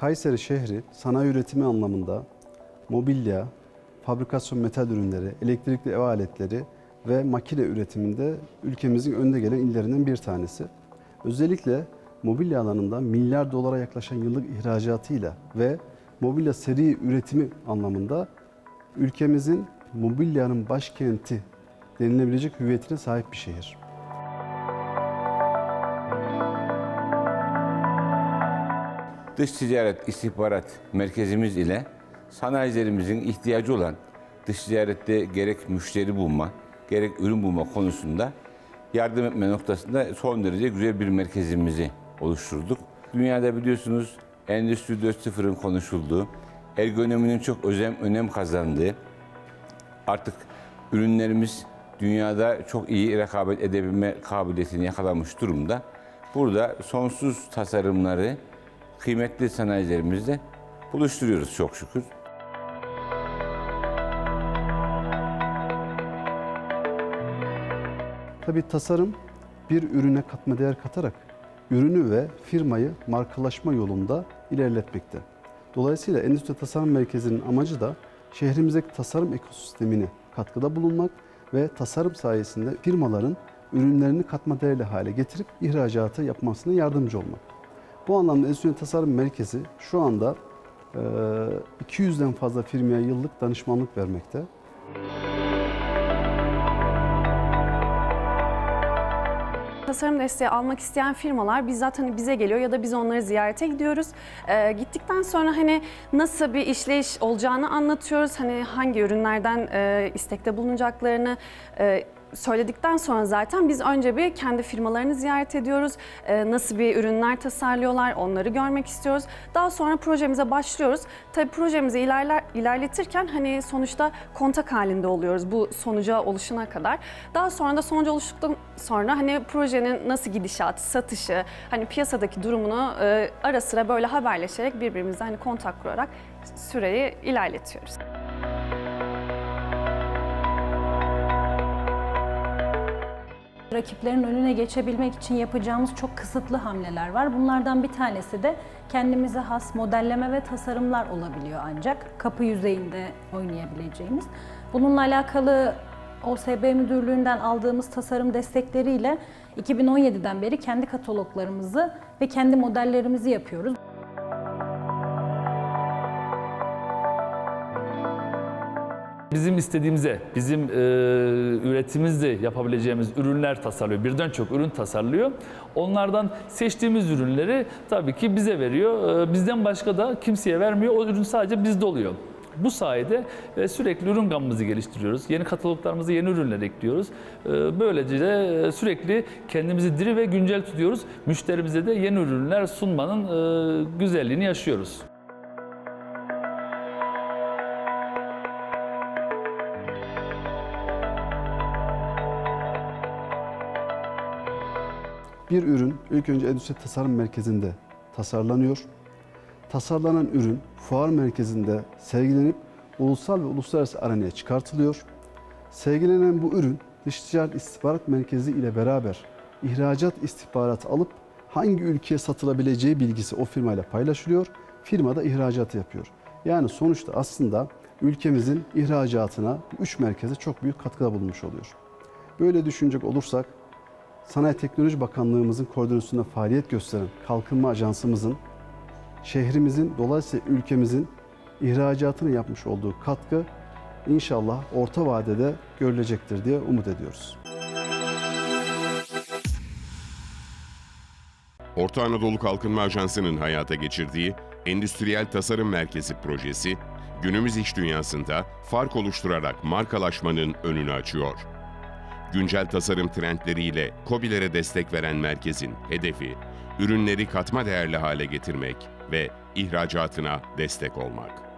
Kayseri şehri sanayi üretimi anlamında mobilya, fabrikasyon metal ürünleri, elektrikli ev aletleri ve makine üretiminde ülkemizin önde gelen illerinden bir tanesi. Özellikle mobilya alanında milyar dolara yaklaşan yıllık ihracatıyla ve mobilya seri üretimi anlamında ülkemizin mobilyanın başkenti denilebilecek hüviyetine sahip bir şehir. Dış ticaret istihbarat merkezimiz ile sanayicilerimizin ihtiyacı olan dış ticarette gerek müşteri bulma, gerek ürün bulma konusunda yardım etme noktasında son derece güzel bir merkezimizi oluşturduk. Dünyada biliyorsunuz Endüstri 4.0'ın konuşulduğu, ergonominin çok önem, önem kazandığı, artık ürünlerimiz dünyada çok iyi rekabet edebilme kabiliyetini yakalamış durumda. Burada sonsuz tasarımları kıymetli sanayicilerimizle buluşturuyoruz çok şükür. Tabii tasarım bir ürüne katma değer katarak ürünü ve firmayı markalaşma yolunda ilerletmekte. Dolayısıyla Endüstri Tasarım Merkezi'nin amacı da şehrimizdeki tasarım ekosistemine katkıda bulunmak ve tasarım sayesinde firmaların ürünlerini katma değerli hale getirip ihracatı yapmasına yardımcı olmak. Bu anlamda Endüstri Tasarım Merkezi şu anda eee, 200'den fazla firmaya yıllık danışmanlık vermekte. Tasarım desteği almak isteyen firmalar bizzat hani bize geliyor ya da biz onları ziyarete gidiyoruz. Ee, gittikten sonra hani nasıl bir işleyiş olacağını anlatıyoruz. Hani hangi ürünlerden e, istekte bulunacaklarını e, söyledikten sonra zaten biz önce bir kendi firmalarını ziyaret ediyoruz. Ee, nasıl bir ürünler tasarlıyorlar onları görmek istiyoruz. Daha sonra projemize başlıyoruz. Tabii projemizi ilerler, ilerletirken hani sonuçta kontak halinde oluyoruz bu sonuca oluşuna kadar. Daha sonra da sonuca oluştuktan sonra hani projenin nasıl gidişatı, satışı, hani piyasadaki durumunu e, ara sıra böyle haberleşerek birbirimizle hani kontak kurarak süreyi ilerletiyoruz. Rakiplerin önüne geçebilmek için yapacağımız çok kısıtlı hamleler var. Bunlardan bir tanesi de kendimize has modelleme ve tasarımlar olabiliyor ancak kapı yüzeyinde oynayabileceğimiz. Bununla alakalı OSB Müdürlüğü'nden aldığımız tasarım destekleriyle 2017'den beri kendi kataloglarımızı ve kendi modellerimizi yapıyoruz. Bizim istediğimize, bizim e, üretimimizde yapabileceğimiz ürünler tasarlıyor. Birden çok ürün tasarlıyor. Onlardan seçtiğimiz ürünleri tabii ki bize veriyor. E, bizden başka da kimseye vermiyor. O ürün sadece bizde oluyor. Bu sayede e, sürekli ürün gamımızı geliştiriyoruz. Yeni kataloglarımıza yeni ürünler ekliyoruz. E, Böylece de e, sürekli kendimizi diri ve güncel tutuyoruz. Müşterimize de yeni ürünler sunmanın güzelliğini yaşıyoruz. Bir ürün ilk önce Endüstri Tasarım Merkezi'nde tasarlanıyor. Tasarlanan ürün fuar merkezinde sergilenip ulusal ve uluslararası arenaya çıkartılıyor. Sergilenen bu ürün Dış Ticaret İstihbarat Merkezi ile beraber ihracat istihbaratı alıp hangi ülkeye satılabileceği bilgisi o firmayla paylaşılıyor. Firma da ihracatı yapıyor. Yani sonuçta aslında ülkemizin ihracatına bu üç merkeze çok büyük katkıda bulunmuş oluyor. Böyle düşünecek olursak Sanayi Teknoloji Bakanlığımızın koordinasyonunda faaliyet gösteren Kalkınma Ajansımızın şehrimizin dolayısıyla ülkemizin ihracatını yapmış olduğu katkı inşallah orta vadede görülecektir diye umut ediyoruz. Orta Anadolu Kalkınma Ajansı'nın hayata geçirdiği Endüstriyel Tasarım Merkezi projesi, günümüz iş dünyasında fark oluşturarak markalaşmanın önünü açıyor. Güncel tasarım trendleriyle KOBİ'lere destek veren merkezin hedefi, ürünleri katma değerli hale getirmek ve ihracatına destek olmak.